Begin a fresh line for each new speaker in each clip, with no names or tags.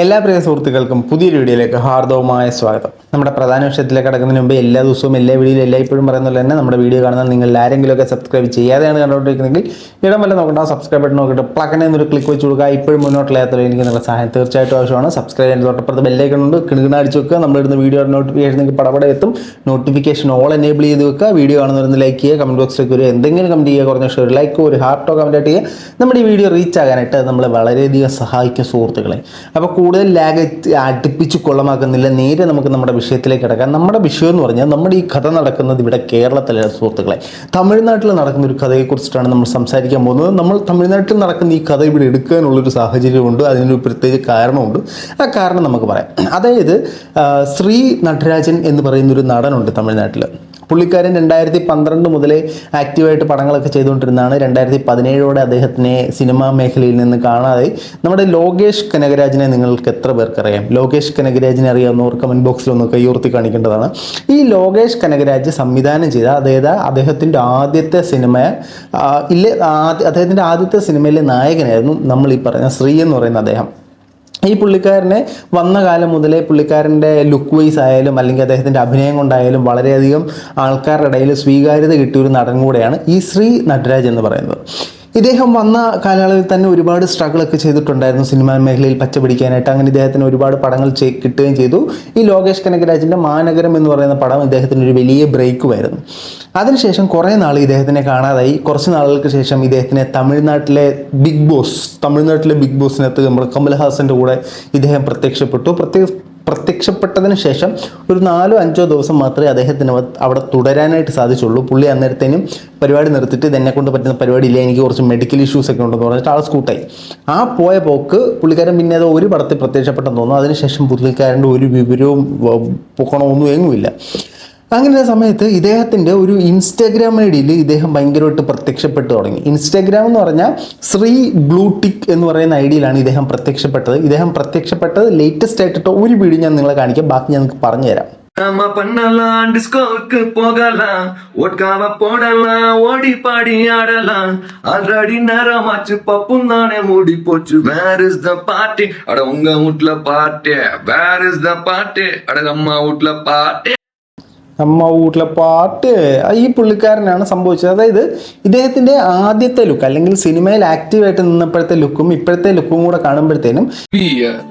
എല്ലാ പ്രിയ സുഹൃത്തുക്കൾക്കും പുതിയൊരു വീഡിയോയിലേക്ക് ഹാർദവമായ സ്വാഗതം. നമ്മുടെ പ്രധാന വിഷയത്തിലേക്ക് കടക്കുന്നതിന് മുമ്പ് എല്ലാ ദിവസവും എല്ലാ വീഡിയോയിലും എല്ലായ്പ്പോഴും പറയുന്നത് തന്നെ നമ്മുടെ വീഡിയോ കാണുന്ന നിങ്ങൾ ആരെങ്കിലുമൊക്കെ സബ്സ്ക്രൈബ് ചെയ്യാതെയാണ് കണ്ടുകൊണ്ടിരിക്കുന്നതെങ്കിൽ ഇടം വല്ല നോക്കണ്ട സബ്സ്ക്രൈബ് ബട്ടൺ നോക്കിയിട്ട് പ്ലക്കനെ എന്നൊരു ക്ലിക്ക് വെച്ച് കൊടുക്കുക. ഇപ്പോഴും മുന്നോട്ടുള്ള യാത്രയിൽ എനിക്ക് നിങ്ങളുടെ സഹായം തീർച്ചയായിട്ടും ആവശ്യമാണ്. സബ്സ്ക്രൈബ് ചെയ്യാൻ തൊട്ടപ്പുറത്ത് ബെല്ലൈക്കൺ ഉണ്ട്. അടിച്ച് വെക്കുക. നമ്മളിടുന്ന വീഡിയോ നോട്ടിഫിക്കേഷൻ നിങ്ങൾക്ക് പടപടെ എത്തും. നോട്ടിഫിക്കേഷൻ ഓൾ എനേബിൾ ചെയ്ത് വെക്കുക. വീഡിയോ കാണുന്നവരുന്ന് ലൈക്ക് ചെയ്യുക. കമന്റ് ബോക്സിലേക്ക് ഒരു എന്തെങ്കിലും കമന്റ് ചെയ്യുക കുറഞ്ഞ ഒരു ലൈക്കോ ഒരു ഹാർട്ടോ കമന്റ് ചെയ്യുക. നമ്മുടെ ഈ വീഡിയോ റീച്ച് ആകാനായിട്ട് നമ്മളെ വളരെയധികം സഹായിക്കും സുഹൃത്തുക്കളെ. അപ്പോൾ കൂടുതൽ ലാഗ് അടുപ്പിച്ച് കൊള്ളമാക്കുന്നില്ല. നേരെ നമുക്ക് നമ്മുടെ വിഷയത്തിലേക്ക് കിടക്കാം. നമ്മുടെ വിഷയം എന്ന് പറഞ്ഞാൽ നമ്മുടെ ഈ കഥ നടക്കുന്നത് ഇവിടെ കേരളത്തിലെ സുഹൃത്തുക്കളെ. തമിഴ്നാട്ടിൽ നടക്കുന്ന ഒരു കഥയെക്കുറിച്ചിട്ടാണ് നമ്മൾ സംസാരിക്കാൻ പോകുന്നത്. നമ്മൾ തമിഴ്നാട്ടിൽ നടക്കുന്ന ഈ കഥ ഇവിടെ എടുക്കാനുള്ളൊരു സാഹചര്യമുണ്ട്. അതിനൊരു പ്രത്യേക കാരണമുണ്ട്. ആ കാരണം നമുക്ക് പറയാം. അതായത് ശ്രീ നടരാജൻ എന്ന് പറയുന്നൊരു നടനുണ്ട് തമിഴ്നാട്ടിൽ പുള്ളിക്കാരൻ രണ്ടായിരത്തി പന്ത്രണ്ട് മുതലേ ആക്റ്റീവായിട്ട് പടങ്ങളൊക്കെ ചെയ്തുകൊണ്ടിരുന്നതാണ്. രണ്ടായിരത്തി പതിനേഴോടെ അദ്ദേഹത്തിനെ സിനിമാ മേഖലയിൽ നിന്ന് കാണാതെ നമ്മുടെ ലോകേഷ് കനകരാജിനെ നിങ്ങൾക്ക് എത്ര പേർക്കറിയാം? ലോകേഷ് കനകരാജിനെ അറിയാവുന്നവർ കമന്റ് ബോക്സിൽ ഒന്ന് കൈയുയർത്തി കാണിക്കേണ്ടതാണ്. ഈ ലോകേഷ് കനകരാജ് സംവിധാനം ചെയ്ത അതായത് അദ്ദേഹത്തിന്റെ ആദ്യത്തെ സിനിമ ഇല്ലേ അദ്ദേഹത്തിന്റെ ആദ്യത്തെ സിനിമയിലെ നായകനായിരുന്നു നമ്മൾ ഈ പറയുന്ന ശ്രീ എന്ന് പറയുന്ന അദ്ദേഹം. ഈ പുള്ളിക്കാരനെ വന്ന കാലം മുതലേ പുള്ളിക്കാരന്റെ ലുക്ക് വൈസ് ആയാലും അല്ലെങ്കിൽ അദ്ദേഹത്തിന്റെ അഭിനയം കൊണ്ടായാലും വളരെയധികം ആൾക്കാരുടെ ഇടയിൽ സ്വീകാര്യത കിട്ടിയ ഒരു നടൻ കൂടെയാണ് ഈ ശ്രീ നടരാജ് എന്ന് പറയുന്നത്. ഇദ്ദേഹം വന്ന കാലയളവിൽ തന്നെ ഒരുപാട് സ്ട്രഗിളൊക്കെ ചെയ്തിട്ടുണ്ടായിരുന്നു സിനിമാ മേഖലയിൽ പച്ച പിടിക്കാനായിട്ട്. അങ്ങനെ ഇദ്ദേഹത്തിന് ഒരുപാട് പടങ്ങൾ കിട്ടുകയും ചെയ്തു. ഈ ലോകേഷ് കനകരാജിന്റെ മാനഗരം എന്ന് പറയുന്ന പടം ഇദ്ദേഹത്തിന് ഒരു വലിയ ബ്രേക്കുമായിരുന്നു അതിനുശേഷം കുറേ നാൾ ഇദ്ദേഹത്തിനെ കാണാതായി. കുറച്ച് നാളുകൾക്ക് ശേഷം ഇദ്ദേഹത്തിനെ തമിഴ്നാട്ടിലെ ബിഗ് ബോസ് തമിഴ്നാട്ടിലെ ബിഗ് ബോസിനകത്ത് നമ്മൾ കമൽഹാസന്റെ കൂടെ ഇദ്ദേഹം പ്രത്യക്ഷപ്പെട്ടു. പ്രത്യേക പ്രത്യക്ഷപ്പെട്ടതിന് ശേഷം ഒരു നാലോ അഞ്ചോ ദിവസം മാത്രമേ അദ്ദേഹത്തിന് അവിടെ തുടരാനായിട്ട് സാധിച്ചുള്ളൂ. പുള്ളി അന്നേരത്തേനും പരിപാടി നിർത്തിയിട്ട് ഇതെന്നെ കൊണ്ട് പറ്റുന്ന പരിപാടിയില്ല എനിക്ക് കുറച്ച് മെഡിക്കൽ ഇഷ്യൂസ് ഒക്കെ ഉണ്ടെന്ന് പറഞ്ഞിട്ട് ആൾ സ്കൂട്ടായി ആ പോയ പോക്ക് പുള്ളിക്കാരൻ പിന്നെ അത് ഒരു പടത്തിൽ പ്രത്യക്ഷപ്പെട്ടെന്ന് തോന്നുന്നു. അതിനുശേഷം പുള്ളിക്കാരന്റെ ഒരു വിവരവും പൊക്കണമൊന്നും എങ്ങുമില്ല. അങ്ങനെ സമയത്ത് ഇദ്ദേഹത്തിൻ്റെ ഒരു ഇൻസ്റ്റാഗ്രാം ഐ ഡിയിൽ ഇദ്ദേഹം ഭയങ്കരമായിട്ട് പ്രത്യക്ഷപ്പെട്ട് തുടങ്ങി ഇൻസ്റ്റാഗ്രാം എന്ന് പറഞ്ഞാൽ ശ്രീ ബ്ലൂടിക് എന്ന് പറയുന്ന ഐ ഡിയിലാണ് ഇദ്ദേഹം പ്രത്യക്ഷപ്പെട്ടത് ഇദ്ദേഹം പ്രത്യക്ഷപ്പെട്ടത് ലേറ്റസ്റ്റ് ആയിട്ടിട്ട് ഒരു വീഡിയോ ഞാൻ നിങ്ങളെ കാണിക്കാം ബാക്കി ഞാൻ നിങ്ങൾക്ക് പറഞ്ഞുതരാം
நாம பண்ணலாம் டிஸ்கோவுக்கு போகலாம் ஒட்காவ போடலாம் ஓடி பாடி ஆடலாம் ஆல்ரெடி நேரமாச்சு பப்பும் தானே மூடி போச்சு வேர் இஸ் த பார்ட்டி அட உங்க வீட்ல party where is the party அட அம்மா வீட்ல பார்ட்டி
അമ്മ വീട്ടിലെ പാട്ട് ആ ഈ പുള്ളിക്കാരനാണ് സംഭവിച്ചത് അതായത് ഇദ്ദേഹത്തിൻ്റെ ആദ്യത്തെ ലുക്ക് അല്ലെങ്കിൽ സിനിമയിൽ ആക്റ്റീവായിട്ട് നിന്നപ്പോഴത്തെ ലുക്കും ഇപ്പോഴത്തെ ലുക്കും കൂടെ കാണുമ്പോഴത്തേനും
டிவி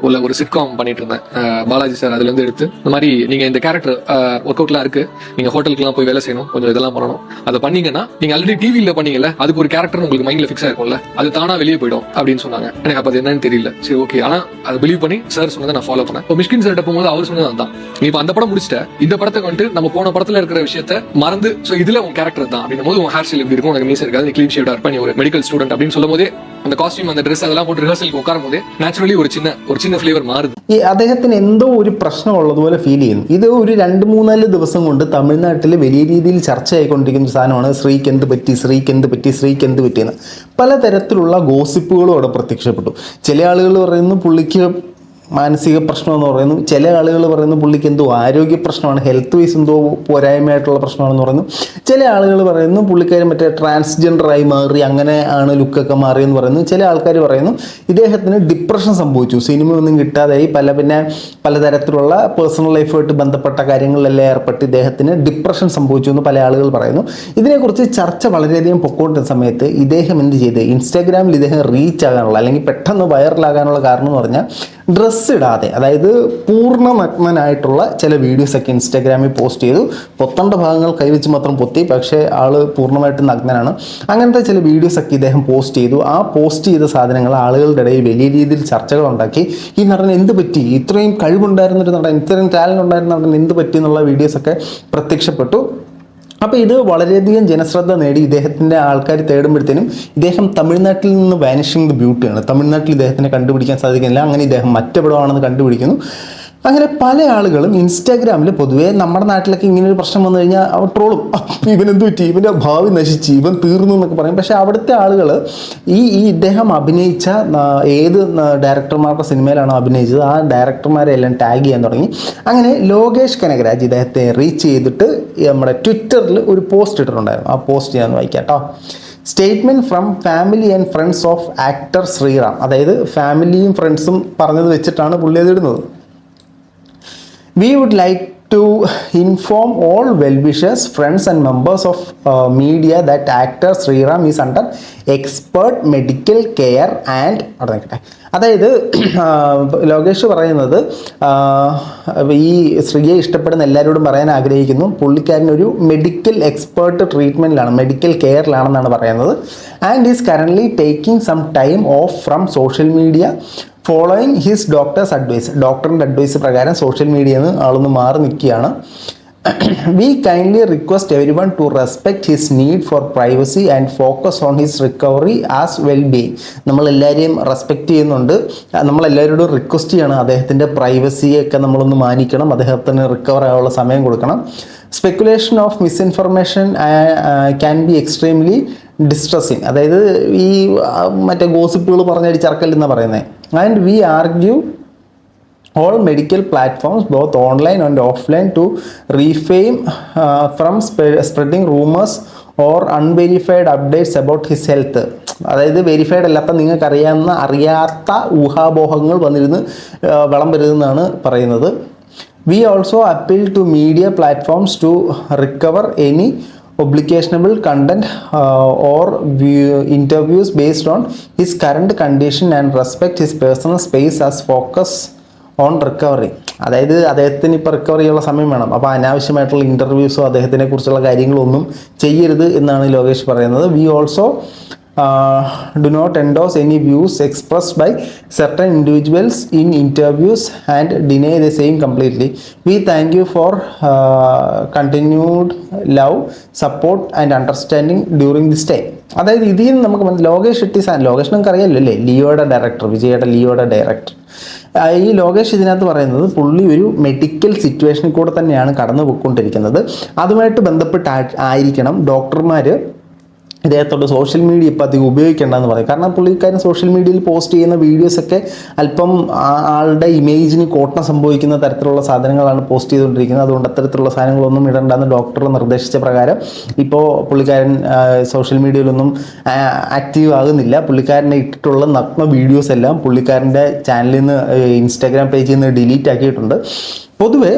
உள்ள ஒரு சிட்காம் பண்ணிட்டு இருந்தேன் அஹ் பாலாஜி சார் அதுல இருந்து எடுத்து இந்த மாதிரி நீங்க இந்த கேரக்டர் ஒர்க் அவுட்லாம் இருக்கு நீங்க ஹோட்டலுக்குலாம் போய் வேலை செய்யணும் கொஞ்சம் இதெல்லாம் பண்ணணும் அதை பண்ணீங்கன்னா நீங்க ஆல்ரெடி டிவில பண்ணீங்கல்ல அதுக்கு ஒரு கேரக்டர் உங்களுக்கு மைண்ட்ல ஃபிக்ஸ் ஆயிருக்கும்ல அது தானா வெளியே போயிடும் அப்படின்னு சொன்னாங்க எனக்கு அப்ப அது என்னன்னு தெரியல சரி ஓகே ஆனா அதை பிலீவ் பண்ணி சார் சொன்னதை நான் ஃபாலோ பண்ணேன் இப்போ மிஷ்கின் சார் போகும்போது அவர் சொன்னது அதான் நீ இப்ப அந்த படம் முடிச்சிட்ட இந்த படத்துக்கு வந்துட்டு நம்ம போன படத்துல இருக்கிற விஷயத்த மறந்து சோ இதுல உன் கேரக்டர் தான் அப்படின்னும் போது உன் ஹேர் ஸ்டைல் எப்படி இருக்கும் உனக்கு மீஸ் இருக்காது நீ க்ளீன் ஷேவ்டா இருப்ப நீ ஒரு மெடிக்கல் ஸ்டூடெண்ட் அப்படின்னு சொல்லும் போதே அந்த காஸ்டியூம் அந்த ட்ரெஸ் அதெல்லாம் போட்டு ரிஹர்சலுக்கு உட்காரும் போதே நேச்சுரலி ஒரு சின்ன ஒரு சின்ன ஃபிளேவர் மாறுது
ഈ അദ്ദേഹത്തിന് എന്തോ ഒരു പ്രശ്നം ഉള്ളതുപോലെ ഫീൽ ചെയ്യുന്നു ഇത് ഒരു രണ്ട് മൂന്നാല് ദിവസം കൊണ്ട് തമിഴ്നാട്ടിൽ വലിയ രീതിയിൽ ചർച്ചയായിക്കൊണ്ടിരിക്കുന്ന ഒരു സാധനമാണ് ശ്രീക്ക് എന്ത് പറ്റി ശ്രീക്ക് എന്ത് പറ്റി ശ്രീക്ക് എന്ത് പറ്റിയെന്ന് പലതരത്തിലുള്ള ഗോസിപ്പുകളും അവിടെ പ്രത്യക്ഷപ്പെട്ടു ചില ആളുകൾ പറയുന്നു പുള്ളിക്ക് മാനസിക പ്രശ്നം എന്ന് പറയുന്നു. ചില ആളുകൾ പറയുന്നു പുള്ളിക്ക് എന്തോ ആരോഗ്യ പ്രശ്നമാണ് ഹെൽത്ത് വൈസ് എന്തോ പോരായ്മയായിട്ടുള്ള പ്രശ്നമാണെന്ന് പറയുന്നു. ചില ആളുകൾ പറയുന്നു പുള്ളിക്കാർ മറ്റേ ട്രാൻസ്ജെൻഡറായി മാറി അങ്ങനെ ആണ് ലുക്കൊക്കെ മാറിയെന്ന് പറയുന്നു. ചില ആൾക്കാർ പറയുന്നു ഇദ്ദേഹത്തിന് ഡിപ്രഷൻ സംഭവിച്ചു. സിനിമ ഒന്നും കിട്ടാതായി. പല പിന്നെ പലതരത്തിലുള്ള പേഴ്സണൽ ലൈഫുമായിട്ട് ബന്ധപ്പെട്ട കാര്യങ്ങളിലെല്ലാം ഏർപ്പെട്ട് ഇദ്ദേഹത്തിന് ഡിപ്രഷൻ സംഭവിച്ചു എന്ന് പല ആളുകൾ പറയുന്നു. ഇതിനെക്കുറിച്ച് ചർച്ച വളരെയധികം പൊക്കോട്ട സമയത്ത് ഇദ്ദേഹം എന്ത് ചെയ്ത്? ഇൻസ്റ്റാഗ്രാമിൽ ഇദ്ദേഹം റീച്ച് ആകാനുള്ള അല്ലെങ്കിൽ പെട്ടെന്ന് വൈറലാകാനുള്ള കാരണം എന്ന് പറഞ്ഞാൽ ഡ്രസ്സ് ഇടാതെ അതായത് പൂർണ നഗ്നനായിട്ടുള്ള ചില വീഡിയോസ് ഒക്കെ ഇൻസ്റ്റാഗ്രാമിൽ പോസ്റ്റ് ചെയ്തു. പൊത്തണ്ട ഭാഗങ്ങൾ കൈവച്ച് മാത്രം പൊത്തി പക്ഷേ ആൾ പൂർണമായിട്ട് നഗ്നനാണ്. അങ്ങനത്തെ ചില വീഡിയോസ് ഒക്കെ ഇദ്ദേഹം പോസ്റ്റ് ചെയ്തു. ആ പോസ്റ്റ് ചെയ്ത സാധനങ്ങൾ ആളുകളുടെ ഇടയിൽ വലിയ രീതിയിൽ ചർച്ചകൾ ഉണ്ടാക്കി. ഈ നടൻ എന്ത് പറ്റി? ഇത്രയും കഴിവുണ്ടായിരുന്ന ഒരു നടൻ ഇത്രയും ടാലന്റ് ഉണ്ടായിരുന്ന നടൻ എന്ത് പറ്റി എന്നുള്ള വീഡിയോസ് ഒക്കെ പ്രത്യക്ഷപ്പെട്ടു. അപ്പോൾ ഇത് വളരെയധികം ജനശ്രദ്ധ നേടി ഇദ്ദേഹത്തിന്റെ ആൾക്കാർ തേടുമ്പോഴത്തേനും ഇദ്ദേഹം തമിഴ്നാട്ടിൽ നിന്ന് വാനിഷിംഗ് ദ ബ്യൂട്ടിയാണ് തമിഴ്നാട്ടിൽ ഇദ്ദേഹത്തിനെ കണ്ടുപിടിക്കാൻ സാധിക്കുന്നില്ല. അങ്ങനെ ഇദ്ദേഹം മറ്റെവിടെയാണെന്ന് കണ്ടുപിടിക്കുന്നു. അങ്ങനെ പല ആളുകളും ഇൻസ്റ്റാഗ്രാമിൽ പൊതുവേ നമ്മുടെ നാട്ടിലൊക്കെ ഇങ്ങനെ ഒരു പ്രശ്നം വന്നു കഴിഞ്ഞാൽ അവർ ട്രോളും. ഇവനെന്ത് പറ്റി? ഇവന്റെ ഭാവി നശിച്ച്. ഇവൻ തീർന്നു എന്നൊക്കെ പറയും. പക്ഷേ അവിടുത്തെ ആളുകൾ ഈ ഈ ഇദ്ദേഹം അഭിനയിച്ച ഏത് ഡയറക്ടർമാരുടെ സിനിമയിലാണോ അഭിനയിച്ചത് ആ ഡയറക്ടർമാരെ എല്ലാം ടാഗ് ചെയ്യാൻ തുടങ്ങി. അങ്ങനെ ലോകേഷ് കനകരാജ് ഇദ്ദേഹത്തെ റീച്ച് ചെയ്തിട്ട് നമ്മുടെ ട്വിറ്ററിൽ ഒരു പോസ്റ്റ് ഇട്ടിട്ടുണ്ടായിരുന്നു. ആ പോസ്റ്റ് ഞാൻ വായിക്കാം കേട്ടോ statement from family and friends of actor Sriram. അതായത് ഫാമിലിയും ഫ്രണ്ട്സും പറഞ്ഞത് വെച്ചിട്ടാണ് പുള്ളി അത് ഇടുന്നത്. We would like to inform all well-wishers, friends and members of media media that actor Sriram is under expert medical care and അവിടെ നിൽക്കട്ടെ അതായത് ലോകേഷ് പറയുന്നത് ഈ സ്ത്രീയെ ഇഷ്ടപ്പെടുന്ന എല്ലാവരോടും പറയാൻ ആഗ്രഹിക്കുന്നു. പുള്ളിക്കാരൻ ഒരു മെഡിക്കൽ എക്സ്പേർട്ട് ട്രീറ്റ്മെന്റിലാണ് മെഡിക്കൽ കെയറിലാണെന്നാണ് പറയുന്നത്. And is currently taking some time off from social media following his doctor's advice ഡോക്ടറിന്റെ അഡ്വൈസ് പ്രകാരം സോഷ്യൽ മീഡിയയിൽ നിന്ന് ആളൊന്ന് മാറി നിൽക്കുകയാണ്. We kindly request everyone to respect his need for privacy and focus on his recovery as well being നമ്മളെല്ലാവരെയും respect ചെയ്യുന്നുണ്ട്. നമ്മളെല്ലാവരോടും റിക്വസ്റ്റ് ചെയ്യണം അദ്ദേഹത്തിന്റെ പ്രൈവസിയൊക്കെ നമ്മളൊന്ന് മാനിക്കണം. അദ്ദേഹത്തിന് റിക്കവർ ആകാനുള്ള സമയം കൊടുക്കണം. Speculation of misinformation can be extremely distressing അതായത് ഈ മറ്റേ ഗോസിപ്പുകൾ പറഞ്ഞടിച്ചിറക്കല്ലെന്നാണ് പറയുന്നത് and we argue platforms both online and offline to refrain uh, from spe- spreading rumors or unverified updates about his health അതായത് വെരിഫൈഡ് അല്ലാത്ത നിങ്ങൾക്കറിയാവുന്ന അറിയാത്ത ഊഹാപോഹങ്ങൾ വന്നിരുന്ന് വളം വരുന്നതാണ് പറയുന്നത് we also appeal to media platforms to recover any objectionable content or interviews based on his current condition and respect his personal space as focus on recovery അതായത് അദ്ദേഹത്തിന് ഇപ്പോൾ റിക്കവർ ചെയ്യാനുള്ള സമയം വേണം. അപ്പോൾ അനാവശ്യമായിട്ടുള്ള ഇന്റർവ്യൂസോ അദ്ദേഹത്തിനെ കുറിച്ചുള്ള കാര്യങ്ങളൊന്നും ചെയ്യരുത് എന്നാണ് ലോകേഷ് പറയുന്നത്. We also do not endorse any views expressed by certain individuals in interviews and deny the same completely we thank you for continued love support and understanding during this time അതായത് ഇതിൽ നിന്ന് നമുക്ക് ലോകേഷ് ഷെട്ടി സാൻ ലോകേഷ് നമുക്ക് അറിയാമല്ലോ അല്ലേ? ലിയോയുടെ director വിജയുടെ ലിയോയുടെ ഡയറക്ടർ ഈ ലോകേഷ് ഇതിനകത്ത് പറയുന്നത് പുള്ളി ഒരു മെഡിക്കൽ സിറ്റുവേഷനിൽ കൂടെ തന്നെയാണ് കടന്നു പോയിക്കൊണ്ടിരിക്കുന്നത് അതുമായിട്ട് ബന്ധപ്പെട്ട് ആയിരിക്കണം ഡോക്ടർമാർ ഇദ്ദേഹത്തോട് സോഷ്യൽ മീഡിയ ഇപ്പോൾ അധികം ഉപയോഗിക്കേണ്ടെന്ന് പറയും. കാരണം പുള്ളിക്കാരൻ സോഷ്യൽ മീഡിയയിൽ പോസ്റ്റ് ചെയ്യുന്ന വീഡിയോസൊക്കെ അല്പം ആളുടെ ഇമേജിന് കോട്ടം സംഭവിക്കുന്ന തരത്തിലുള്ള സാധനങ്ങളാണ് പോസ്റ്റ് ചെയ്തുകൊണ്ടിരിക്കുന്നത്. അതുകൊണ്ട് അത്തരത്തിലുള്ള സാധനങ്ങളൊന്നും ഇടണ്ടെന്ന് ഡോക്ടർ നിർദ്ദേശിച്ച പ്രകാരം ഇപ്പോൾ പുള്ളിക്കാരൻ സോഷ്യൽ മീഡിയയിലൊന്നും ആക്റ്റീവ് ആകുന്നില്ല. പുള്ളിക്കാരനെ ഇട്ടിട്ടുള്ള നഗ്ന വീഡിയോസ് എല്ലാം പുള്ളിക്കാരന്റെ ചാനലിൽ നിന്ന് ഇൻസ്റ്റാഗ്രാം പേജിൽ നിന്ന് ഡിലീറ്റ് ആക്കിയിട്ടുണ്ട്. പൊതുവേ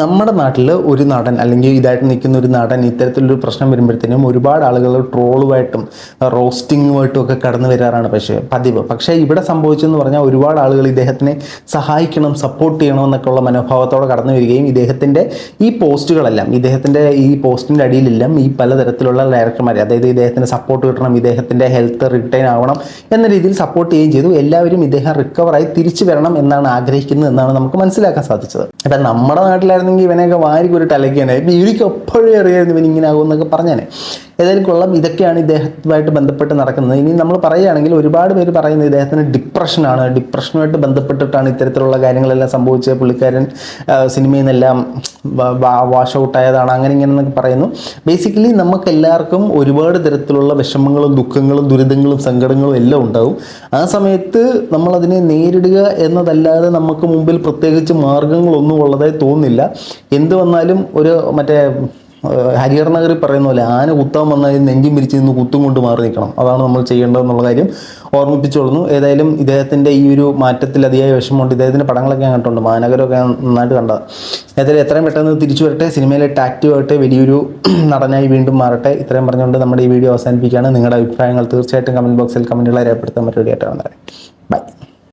നമ്മുടെ നാട്ടിൽ ഒരു നടൻ അല്ലെങ്കിൽ ഇതായിട്ട് നിൽക്കുന്ന ഒരു നടൻ ഇത്തരത്തിലൊരു പ്രശ്നം വരുമ്പോഴത്തേനും ഒരുപാട് ആളുകൾ ട്രോളുമായിട്ടും റോസ്റ്റിങ്ങുമായിട്ടും ഒക്കെ കടന്നു വരാറാണ് പക്ഷേ പതിവ്. പക്ഷേ ഇവിടെ സംഭവിച്ചെന്ന് പറഞ്ഞാൽ ഒരുപാട് ആളുകൾ ഇദ്ദേഹത്തിനെ സഹായിക്കണം സപ്പോർട്ട് ചെയ്യണം എന്നൊക്കെയുള്ള മനോഭാവത്തോടെ കടന്നു വരികയും ഇദ്ദേഹത്തിന്റെ ഈ പോസ്റ്റുകളെല്ലാം ഇദ്ദേഹത്തിന്റെ ഈ പോസ്റ്റിന്റെ അടിയിലെല്ലാം ഈ പലതരത്തിലുള്ള ഡയറക്ടർമാർ അതായത് ഇദ്ദേഹത്തിന് സപ്പോർട്ട് കിട്ടണം ഇദ്ദേഹത്തിന്റെ ഹെൽത്ത് റിട്ടേൺ ആവണം എന്ന രീതിയിൽ സപ്പോർട്ട് ചെയ്യുകയും ചെയ്തു. എല്ലാവരും ഇദ്ദേഹം റിക്കവറായി തിരിച്ചു വരണം എന്നാണ് ആഗ്രഹിക്കുന്നത് എന്നാണ് നമുക്ക് മനസ്സിലാക്കാൻ സാധിച്ചത്. അപ്പം നമ്മുടെ നാട്ടിലായിരുന്നെങ്കിൽ ഇവനെയൊക്കെ വാരിക്ക് ഒരു ടലക്കാനെ ഇപ്പം ഇവർക്ക് എപ്പോഴും അറിയായിരുന്നു ഇവൻ ഇങ്ങനെ ആകും എന്നൊക്കെ പറഞ്ഞാനെ ഏതായാലും കൊള്ളാം. ഇതൊക്കെയാണ് ഇദ്ദേഹവുമായിട്ട് ബന്ധപ്പെട്ട് നടക്കുന്നത്. ഇനി നമ്മൾ പറയുകയാണെങ്കിൽ ഒരുപാട് പേര് പറയുന്നത് ഇദ്ദേഹത്തിന് ഡിപ്രഷനാണ് ഡിപ്രഷനുമായിട്ട് ബന്ധപ്പെട്ടിട്ടാണ് ഇത്തരത്തിലുള്ള കാര്യങ്ങളെല്ലാം സംഭവിച്ചത്. പുള്ളിക്കാരൻ സിനിമയിൽ നിന്നെല്ലാം വാഷ് ഔട്ട് ആയതാണ്. അങ്ങനെ ഇങ്ങനെ എന്നൊക്കെ പറയുന്നു. ബേസിക്കലി നമുക്ക് എല്ലാവർക്കും ഒരുപാട് തരത്തിലുള്ള വിഷമങ്ങളും ദുഃഖങ്ങളും ദുരിതങ്ങളും സങ്കടങ്ങളും എല്ലാം ഉണ്ടാവും. ആ സമയത്ത് നമ്മളതിനെ നേരിടുക എന്നതല്ലാതെ നമുക്ക് മുമ്പിൽ പ്രത്യേകിച്ച് മാർഗങ്ങളൊന്നും ഉള്ളതായി തോന്നുന്നില്ല. എന്ത് വന്നാലും ഒരു മറ്റേ ഹരിഹർ നഗറിൽ പറയുന്ന പോലെ ആന കുത്താൻ വന്നാൽ നെഞ്ചും പിരിച്ച് നിന്ന് കുത്തും കൊണ്ട് മാറി നിൽക്കണം. അതാണ് നമ്മൾ ചെയ്യേണ്ടതെന്നുള്ള കാര്യം ഓർമ്മിപ്പിച്ചോളുന്നു ഏതായാലും ഇദ്ദേഹത്തിന്റെ ഈ ഒരു മാറ്റത്തിൽ അതിയായ വിഷമമുണ്ട്. ഇദ്ദേഹത്തിന്റെ പടങ്ങളൊക്കെ ഞാൻ കണ്ടിട്ടുണ്ട്. മാനഗരമൊക്കെ നന്നായിട്ട് കണ്ടത് ഏതായാലും എത്രയും പെട്ടെന്ന് തിരിച്ചു വരട്ടെ. സിനിമയിലെ ആക്റ്റീവ് ആയിട്ട് വലിയൊരു നടനായി വീണ്ടും മാറട്ടെ. ഇത്രയും പറഞ്ഞുകൊണ്ട് നമ്മുടെ ഈ വീഡിയോ അവസാനിപ്പിക്കുകയാണ്. നിങ്ങളുടെ അഭിപ്രായങ്ങൾ തീർച്ചയായിട്ടും കമന്റ് ബോക്സിൽ കമന്റുകളെ രേഖപ്പെടുത്താൻ മറ്റൊരു വന്നേരെ ബൈ